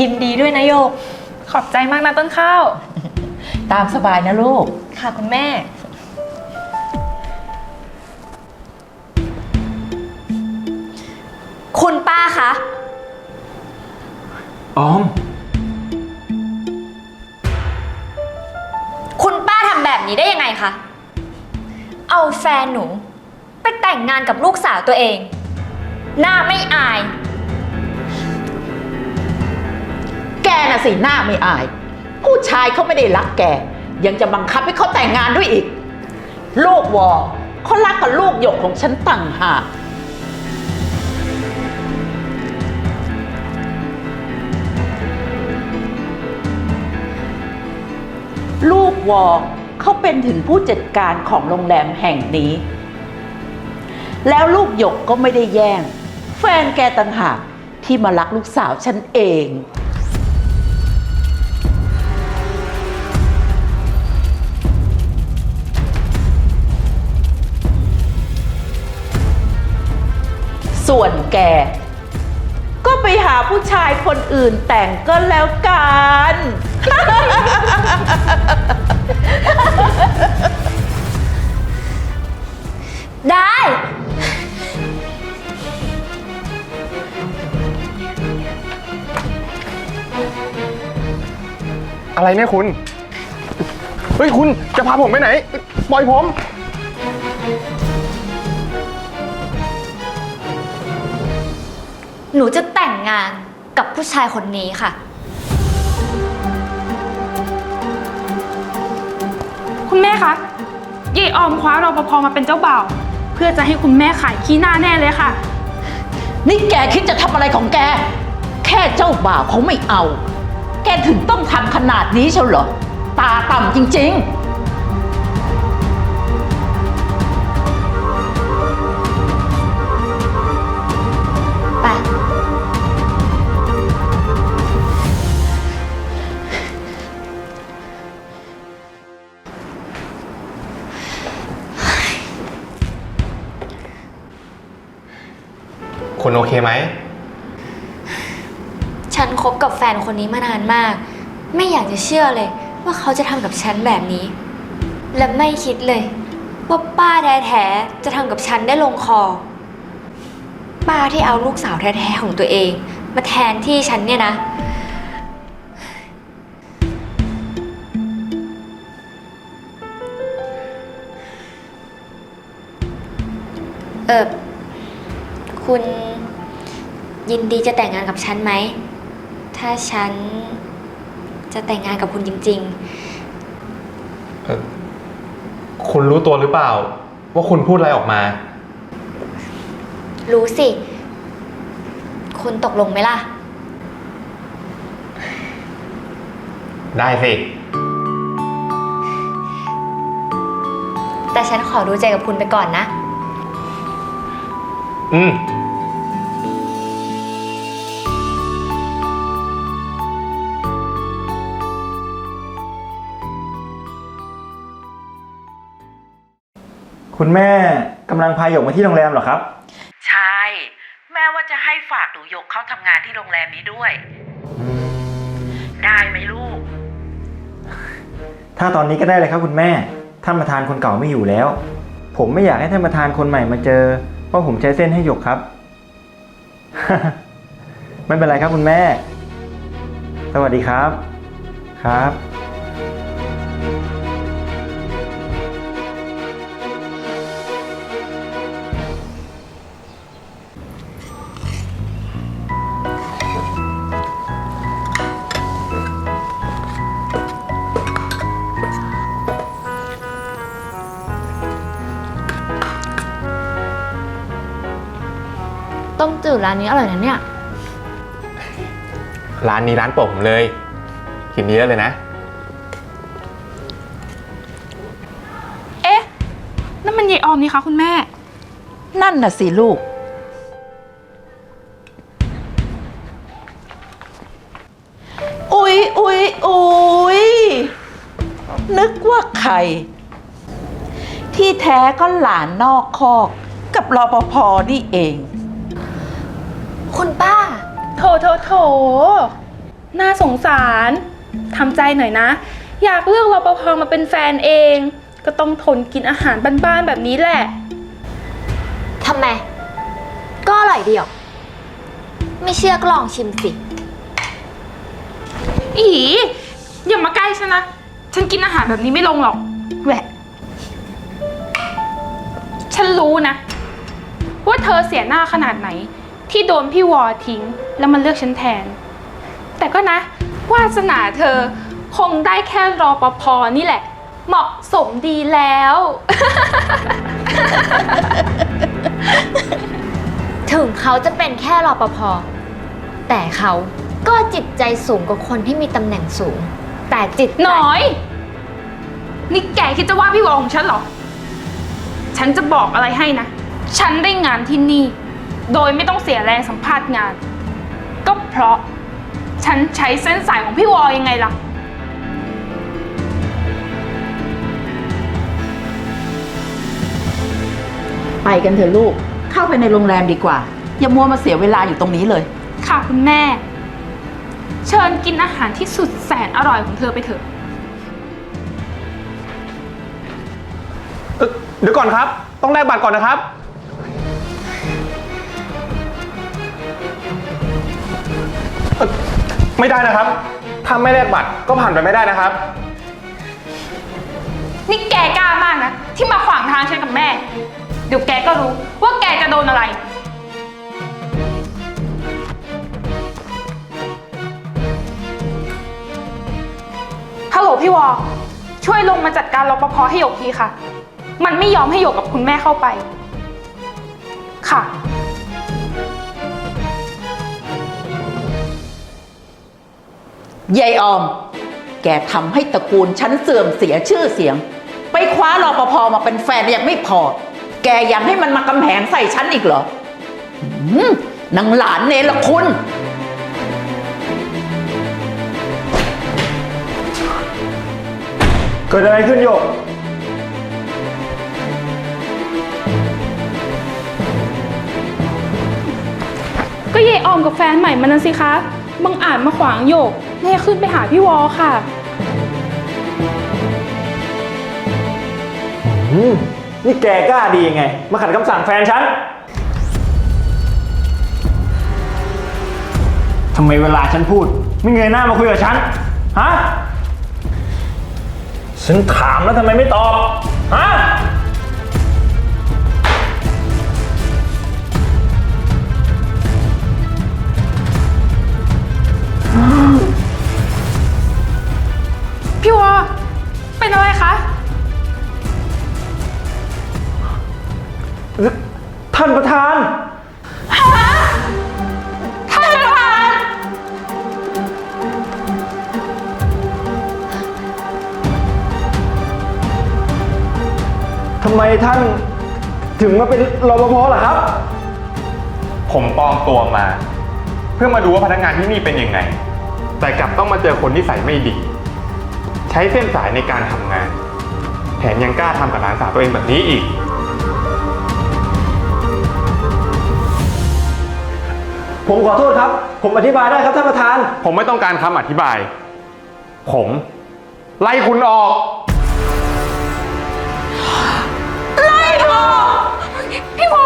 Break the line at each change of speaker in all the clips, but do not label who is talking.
ยินดีด้วยนะโยก
ขอบใจมากนะต้นข้าว
ตามสบายนะลูก
ค่ะคุณแม่ คุณป้าคะ
ออม
คุณป้าทำแบบนี้ได้ยังไงคะ เอาแฟนหนู ไปแต่งงานกับลูกสาวตัวเอง หน้าไม่อาย
กน่ะสิหน้าไม่อาย ผู้ชายเขาไม่ได้รักแก ยังจะบังคับให้เขาแต่งงานด้วยอีก ลูกวอเขารักกับลูกหยกของฉันต่างหากลูกวอเขาเป็นถึงผู้จัดการของโรงแรมแห่งนี้ แล้วลูกหยกก็ไม่ได้แย่ง แฟนแกต่างหากที่มารักลูกสาวฉันเอง ส่วนแก ก็ไปหาผู้ชายคนอื่นแต่งก็แล้วกัน
ได้
อะไรเนี่ยคุณ เฮ้ยคุณจะพาผมไปไหน ปล่อยผม
หนูจะแต่งงานกับผู้ชายคนนี้ค่ะ
คุณแม่คะยายออมคว้ารปภมาเป็นเจ้าบ่าว เพื่อจะให้คุณแม่ขายขี้หน้าแน่เลยค่ะ
นี่แกคิดจะทำอะไรของแก แค่เจ้าบ่าวเขาไม่เอา แกถึงต้องทำขนาดนี้เชียวเหรอ ตาต่ำจริง
ไคุ
ณโอเคไหม
ฉันคบกับแฟนคนนี้มานานมาก ไม่อยากจะเชื่อเลย ว่าเขาจะทำกับฉันแบบนี้ และไม่คิดเลย ว่าป้าแท้ๆจะทำกับฉันได้ลงคอ ป้าที่เอาลูกสาวแท้ๆของตัวเอง มาแทนที่ฉันเนี่ยนะ เออคุณ ยินดีจะแต่งงานกับฉันไหม ถ้าฉันจะแต่งงานกับคุณจริง
เอ่อคุณรู้ตัวหรือเปล่า ว่าคุณพูดอะไรออกมา
ๆ รู้สิ คุณตกลงไหมล่ะ
ได้สิ
แต่ฉันขอดูใจกับคุณไปก่อนนะ
อืม
คุณแม่กำลังพาหยกมาที่โรงแรมเหรอครับ
ๆใช่ แม่ว่าจะให้ฝากหนูหยกเข้าทำงานที่โรงแรมนี้ด้วย ได้ไหมลูก
ถ้าตอนนี้ก็ได้เลยครับคุณแม่ ท่านประธานคนเก่าไม่อยู่แล้ว ผมไม่อยากให้ท่านประธานคนใหม่มาเจอเพราะผมใช้เส้นให้หยกครับ ไม่เป็นไรครับคุณแม่ สวัสดีครับ ครับ
ดร้านนี้อร่อยนะเนี่ย
ร้านนี้ร้านโปรดผมเลย กินเยอะเลยนะ
เอ๊ะ นั่นมันยายออมนี่คะคุณแม่
นั่นน่ะสิลูก อุ๊ยอุ๊ยอุ๊ยนึกว่าใคร ที่แท้ก็หลานนอกคอก กับรอปภนี่เอง
คุณป้า
โถโถโถน่าสงสารทำใจหน่อยนะ อยากเลือกรปภมาเป็นแฟนเอง ก็ต้องทนกินอาหารบ้านๆแบบนี้แหละ
ทำไม ก็อร่อยดีออกไม่เชื่อก็ลองชิมสิ
อีอย่ามาใกล้ฉันนะ ฉันกินอาหารแบบนี้ไม่ลงหรอกแหวะ ฉันรู้นะ ว่าเธอเสียหน้าขนาดไหน ที่โดนพี่วอทิ้ง แล้วมันเลือกฉันแทน แต่ก็นะ วาสนาเธอคงได้แค่รอปภนี่แหละ เหมาะสมดีแล้ว
ถึงเขาจะเป็นแค่รปภแต่เขาก็จิตใจสูงกว่าคนที่มีตำแหน่งสูง แต่จิตใจ
หน่อย นี่แกคิดจะว่าพี่วอของฉันเหรอ ฉันจะบอกอะไรให้นะ ฉันได้งานที่นี่ โดยไม่ต้องเสียแรงสัมภาษณ์งาน ก็เพราะฉันใช้เส้นสายของพี่วอยังไงล่ะ
ไปกันเถอะลูก เข้าไปในโรงแรมดีกว่า อย่ามัวมาเสียเวลาอยู่ตรงนี้เลย
ค่ะคุณแม่ เชิญกินอาหารที่สุดแสนอร่อยของเธอไปเถอะ
เอ่อเดี๋ยวก่อนครับ ต้องแลกบัตรก่อนนะครับ ไม่ได้นะครับ ถ้าไม่แลกบัตรก็ผ่านไปไม่ได้นะครับ
นี่แกกล้ามากนะ ที่มาขวางทางฉันกับแม่ เดี๋ยวแกก็รู้ว่าแกจะโดนอะไร ฮัลโหลพี่วอช่วยลงมาจัดการรปภให้หยกทีค่ะ มันไม่ยอมให้หยกกับคุณแม่เข้าไป ค่ะ
ยายออม แกทำให้ตระกูลฉันเสื่อมเสียชื่อเสียง ไปคว้ารอปภมาเป็นแฟนยังไม่พอ แกยังให้มันมากำแหงใส่ฉันอีกเหรอหืมนางหลานเนรคุณ
เกิดอะไรขึ้นโยก
ก็เยายออมกับแฟนใหม่มันนั่นสิคะบังอาจมาขวางหยก แม่ขึ้นไปหาพี่วอค่ะ
อืมนี่แกกล้าดียังไง มาขัดคำสั่งแฟนฉันทำไมเวลาฉันพูด ไม่เงยหน้ามาคุยกับฉัน ฮะ ฉันถามแล้วทำไมไม่ตอบ ฮะ เป็นรปภล่ะครับ
ผมปลอมตัวมา เพื่อมาดูว่าพนักงานที่นี่เป็นยังไง แต่กลับต้องมาเจอคนที่ใส่ไม่ดี ใช้เส้นสายในการทำงาน แถมยังกล้าทำกับหลานสาวตัวเองแบบนี้อีก
ผมขอโทษครับ ผมอธิบายได้ครับท่านประธาน
ผมไม่ต้องการคำอธิบาย ผมไล่คุณออก
พี่วอ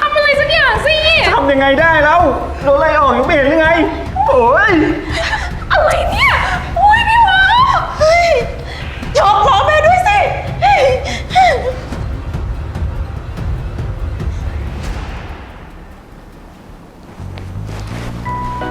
ทำอะไรสักอย่างสิ
ทำยังไงได้แล้วโดนไล่ออกอยู่ไม่เห็นยังไง โอ้ย
อะไรเนี่ยอุ้ยพี่วอ
ยกขอแม่ด้วยสิ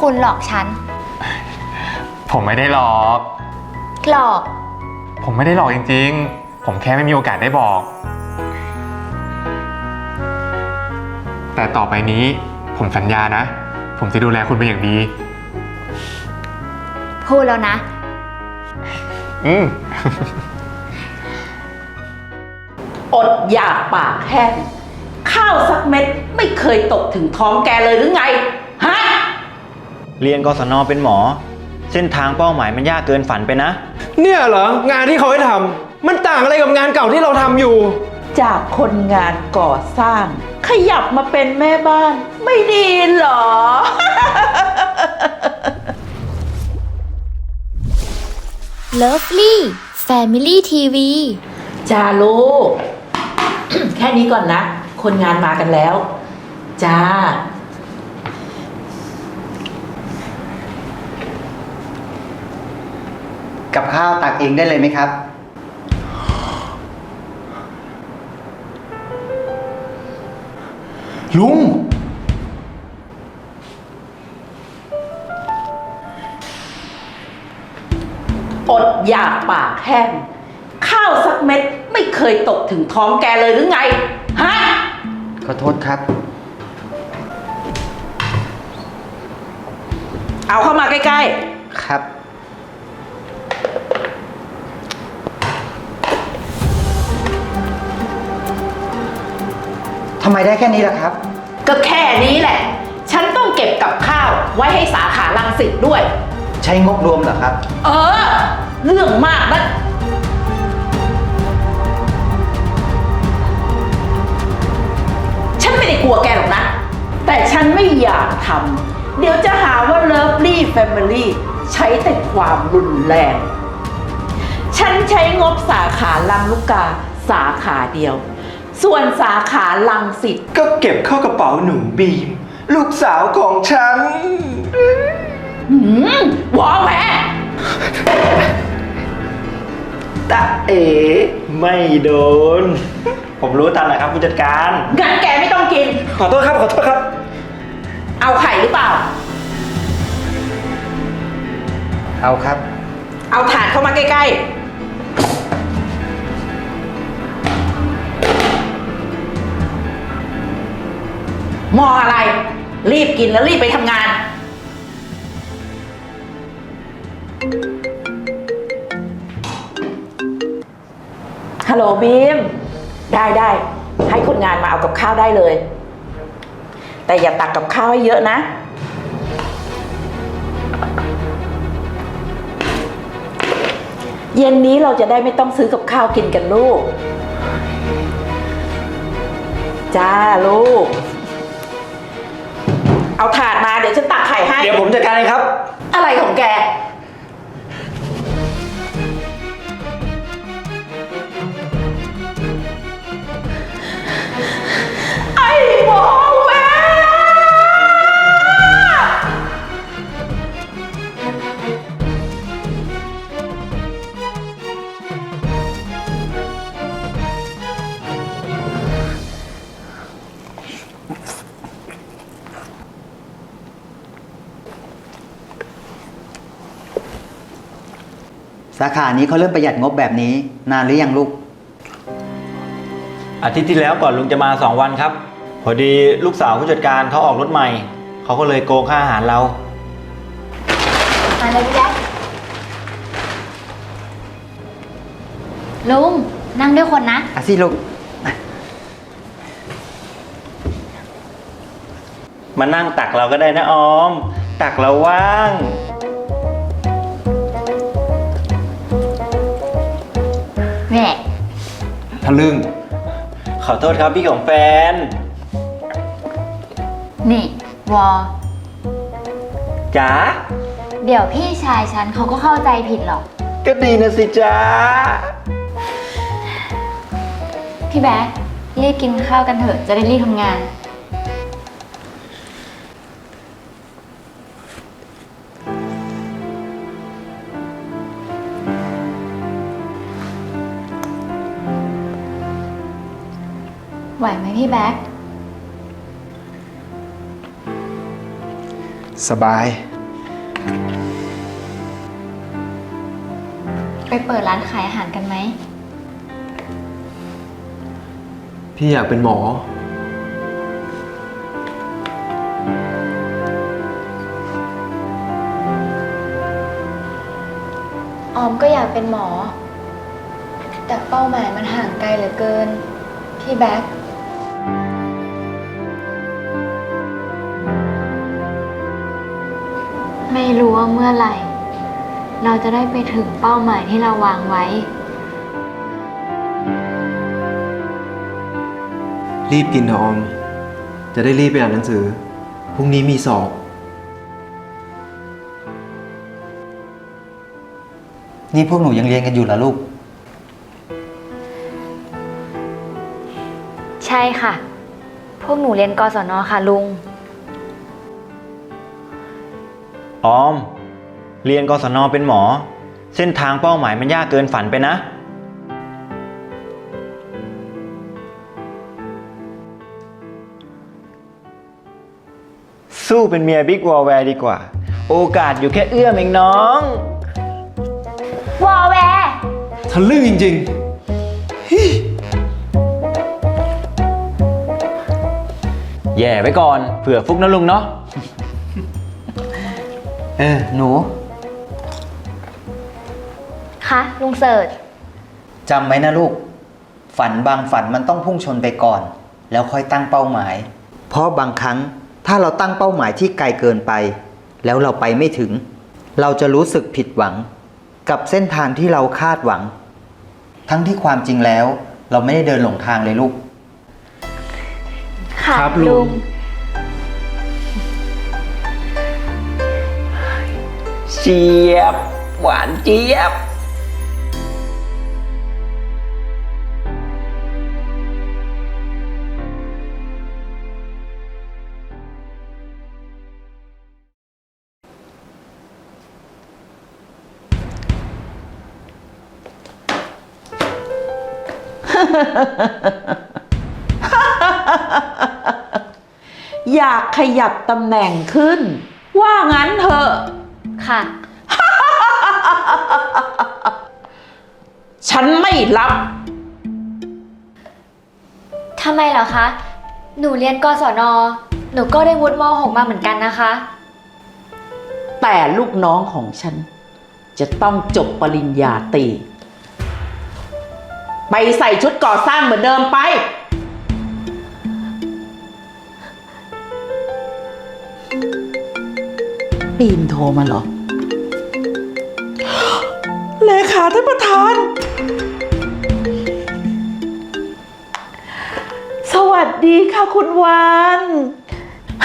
คุณหลอกฉัน
ผมไม่ได้หลอก
หลอก
ผมไม่ได้หลอกจริง ๆ ผมแค่ไม่มีโอกาสได้บอก แต่ต่อไปนี้ผมสัญญานะ ผมจะดูแลคุณเป็นอย่างดี
พูดแล้วนะ
อืม
อดอยากปากแห้งข้าวสักเม็ดไม่เคยตกถึงท้องแกเลยหรือไง ฮะ
เรียนกศนเป็นหมอ เส้นทางเป้าหมายมันยากเกินฝันไปนะ
เนี่ยเหรอ งานที่เขาให้ทำมันต่างอะไรกับงานเก่าที่เราทำอยู่
จากคนงานก่อสร้าง ขยับมาเป็นแม่บ้าน ไม่ดีเหรอ
Lovely Family TV
จ้าลูก แค่นี้ก่อนนะ คนงานมากันแล้ว จ้า
กับข้าวตักเองได้เลยไหมครับ
ลุง
อดอยากปากแห้ง ข้าวสักเม็ดไม่เคยตกถึงท้องแกเลยหรือไง ฮะ
ขอโทษครับ
เอาเข้ามาใกล้
ครับ ทำไมได้แค่นี้ล่ะครับ
ๆก็แค่นี้แหละ ฉันต้องเก็บกับข้าวไว้ให้สาขาลังสิตด้วย
ใช้งบรวมเหรอครับ
เออ เรื่องมากนะฉันไม่ได้กลัวแกหรอกนะ แต่ฉันไม่อยากทำเดี๋ยวจะหาว่า Lovely Family ใช้แต่ความรุนแรง ฉันใช้งบสาขาลังลูกกาสาขาเดียว ส่วนสาขาลังสิต
ก็เก็บเข้ากระเป๋าหนูบีม ลูกสาวของฉัน
หืมวอแหว
ตะเอ๋ไม่โดน ผมรู้ตามนะครับผู้จัดการ
งั้นแกไม่ต้องกิน
ขอโทษครับ ขอโทษครับ
เอาไข่หรือเปล่า
เอาครับ
เอาถาดเข้ามาใกล้ๆ มองอะไร รีบกินแล้วรีบไปทำงาน ฮัลโหลบีม ได้ได้ ให้คนงานมาเอากับข้าวได้เลย แต่อย่าตักกับข้าวให้เยอะนะ เย็นนี้เราจะได้ไม่ต้องซื้อกับข้าวกินกันลูก จ้าลูก เอาถาดมาเดี๋ยวฉันตักไข่ให้
เดี๋ยวผมจัดการเองครับ
อะไรของแกา
ขานี้เขาเริ่มประหยัดงบแบบนี้ นานหรือยังลูก
อาทิตย์ที่แล้วก่อนลุงจะมาสองวันครับ พอดีลูกสาวผู้จัดการเขาออกรถใหม่ เขาก็เลยโกงค่าอาหารเรา
มาเลยพี่แจ๊คลุงนั่งด้วยคนนะ
อาสิลูก
มานั่งตักเราก็ได้นะออม ตักเราว่าง
แหม่
ทะลึ่ง
ขอโทษครับพี่ของแฟน
นี่วอ
จ๋า
เดี๋ยวพี่ชายฉันเขาก็เข้าใจผิดหรอก
ก็ดีนะสิจ๋า
พี่แบ๊กรีบกินข้าวกันเถอะจะได้รีบทำงาน ไหวไหมพี่แบ๊ก
สบาย
ไปเปิดร้านขายอาหารกันไหม
พี่อยากเป็นหมอ
ออมก็อยากเป็นหมอ แต่เป้าหมายมันห่างไกลเหลือเกิน พี่แบ๊ก รู้ว่าเมื่อไหร่ เราจะได้ไปถึงเป้าหมายที่เราวางไว้
รีบกินเถอะออม จะได้รีบไปอ่านหนังสือ พรุ่งนี้มีสอบอ
นี่พวกหนูยังเรียนกันอยู่เหรอลูก
ใช่ค่ะ พวกหนูเรียนกศนค่ะลุง
ออม เรียนกศนเป็นหมอ เส้นทางเป้าหมายมันยากเกินฝันไปนะ สู้เป็นเมียบิ๊กวอลแวร์ดีกว่า โอกาสอยู่แค่เอื้อมเองน้อง
วอแวร์
ทะลึ่งจริง
แย่ไว้ก่อนเผื่อฟุกนะลุงเนาะ
เออ หนู
คะลุงเสิร์ช
จำไว้นะลูก ฝันบางฝันมันต้องพุ่งชนไปก่อน แล้วค่อยตั้งเป้าหมาย เพราะบางครั้งถ้าเราตั้งเป้าหมายที่ไกลเกินไป แล้วเราไปไม่ถึง เราจะรู้สึกผิดหวัง กับเส้นทางที่เราคาดหวัง ทั้งที่ความจริงแล้ว เราไม่ได้เดินหลงทางเลยลูก
ค่ะ
ครับลุง
เจี๊ยบ หวานเจี๊ยบ
อยากขยับตำแหน่งขึ้น ว่างั้นเถอะ
ค่ะ
ฉันไม่รับ
ทำไมเหรอคะ หนูเรียนกศน หนูก็ได้วุฒิม .6 มาเหมือนกันนะคะ
แต่ลูกน้องของฉัน จะต้องจบปริญญาตรีไปใส่ชุดก่อสร้างเหมือนเดิมไปีนโทรมาเหรอ เลขาท่านประธาน สวัสดีค่ะคุณวาน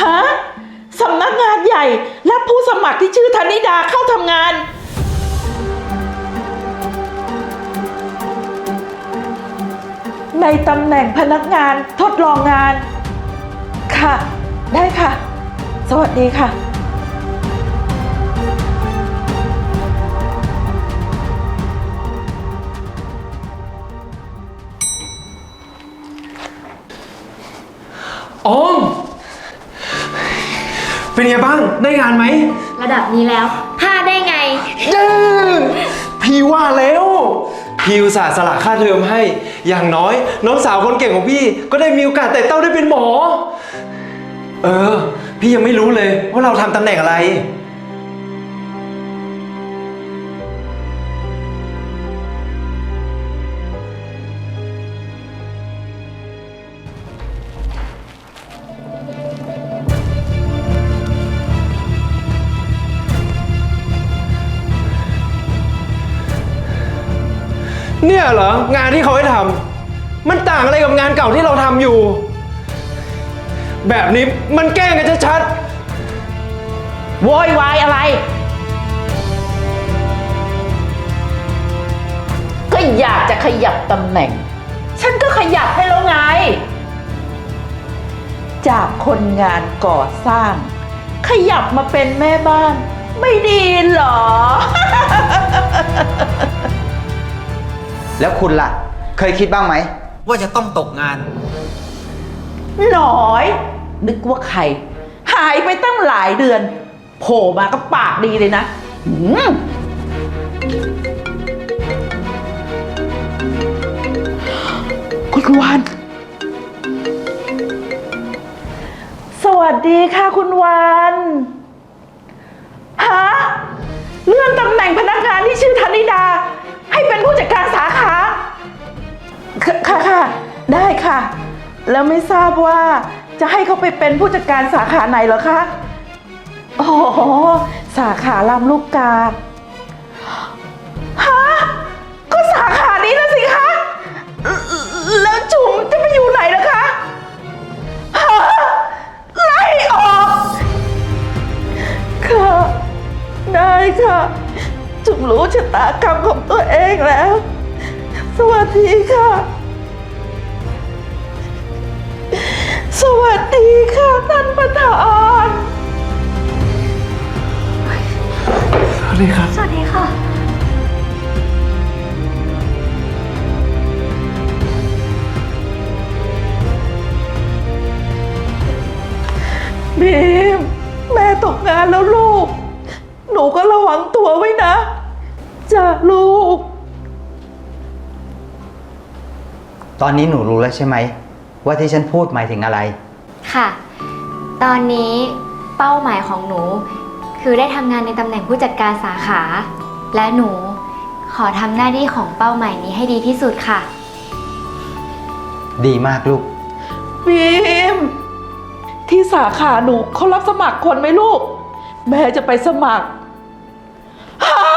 ฮะสำนักงานใหญ่และผู้สมัครที่ชื่อธนิดาเข้าทำงาน ในตำแหน่งพนักงานทดลองงาน ค่ะ ได้ค่ะ สวัสดีค่ะ
เป็นไงบ้าง ได้งานไหม
ระดับนี้แล้วพลาดได้ไง
พี่ว่าแล้ว พี่อุตส่าห์สละค่าเทอมให้ อย่างน้อย น้องสาวคนเก่งของพี่ ก็ได้มีโอกาสแต่เต้าได้เป็นหมอ เออ พี่ยังไม่รู้เลยว่าเราทำตำแหน่งอะไร เนี่ยเหรองานที่เขาให้ทำมันต่างอะไรกับงานเก่าที่เราทำอยู่ แบบนี้มันแกล้งกันชัด
โวยวายอะไร ก็อยากจะขยับตำแหน่ง ฉันก็ขยับให้แล้วไง จากคนงานก่อสร้าง ขยับมาเป็นแม่บ้าน ไม่ดีเหรอ
แล้วคุณล่ะ เคยคิดบ้างไหม ว่าจะต้องตกงาน
หน่อย นึกว่าใคร หายไปตั้งหลายเดือน โผล่มาก็ปากดีเลยนะหืมคุณวาน สวัสดีค่ะคุณวานฮะเลื่อนตำแหน่งพนักงานที่ชื่อธนิดา ให้เป็นผู้จัดการสา คค่ะค่ะ ได้ค่ะ แล้วไม่ทราบว่าจะให้เขาไปเป็นผู้จัดการสาขาไหนเหรอคะอ๋อสาขาลำลูกกาฮะก็สาขานี้นะสิคะแล้วจุ๋มจะไปอยู่ไหนล่ะคะฮะไล่ออกค่ะได้ค่ะ จุ๋มรู้ชะตากรรมของตัวเองแล้ว สวัสดีค่ะ สวัสดีค่ะท่านประธาน
สวัสดีครับ
สวัสดีค่ะ
บีม แม่ตกงานแล้วลูก หนูก็ระวังตัวไว้นะจ้ะลูก
ตอนนี้หนูรู้แล้วใช่ไหม ว่าที่ฉันพูดหมายถึงอะไร
ค่ะ ตอนนี้เป้าหมายของหนู คือได้ทำงานในตำแหน่งผู้จัดการสาขา และหนูขอทำหน้าที่ของเป้าหมายนี้ให้ดีที่สุดค่ะ
ดีมากลูก
บีม ที่สาขาหนูเขารับสมัครคนไหมลูก แม่จะไปสมัครฮะ